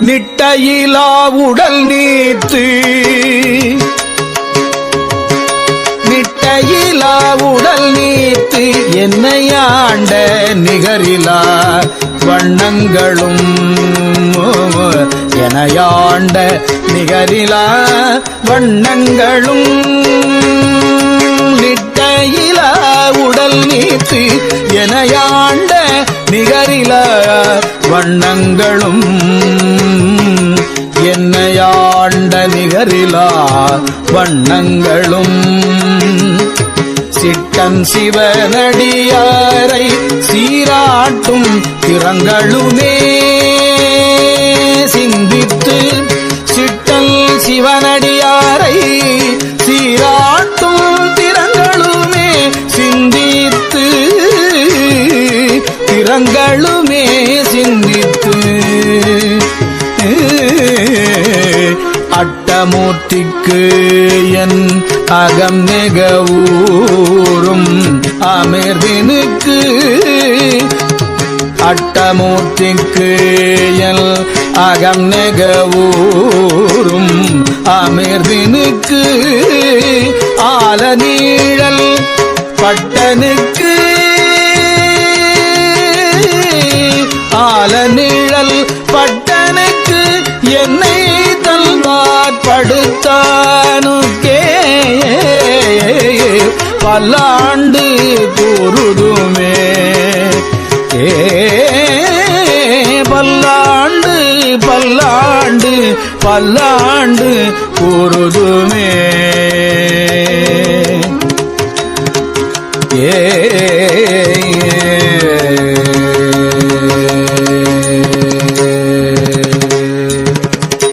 நிட்டையிலா உடல் நீத்து. நிட்டையிலா உடல் நீத்து. என்னை ஆண்ட நிகரிலா வண்ணங்களும் எனையாண்ட நிகரிலா வண்ணங்களும். நிட்டையிலா உடல் நீத்து. எனையாண்ட நிகரிலா வண்ணங்களும் நிகரிலா வண்ணங்களும். சிட்டன் சிவனடியாரை சீராட்டும் திறங்களுமே. சிந்தித்து சிட்டல் சிவனடியாரை சீராட்டும் திறங்களுமே. சிந்தித்து திறங்களுமே சிந்தித்து. அட்டமூர்த்திக்கு என் அகம் நிகவூரும் அமிர்தினுக்கு அட்டமூர்த்திக்கு எல் அகம் நெக அமிர்தினுக்கு ஆல நீழல் பட்டனுக்கு ஆல படுத்தானுக்கே பல்லாண்டு கூறுதுமே ஏ பல்லாண்டு பல்லாண்டு பல்லாண்டு கூறுதுமே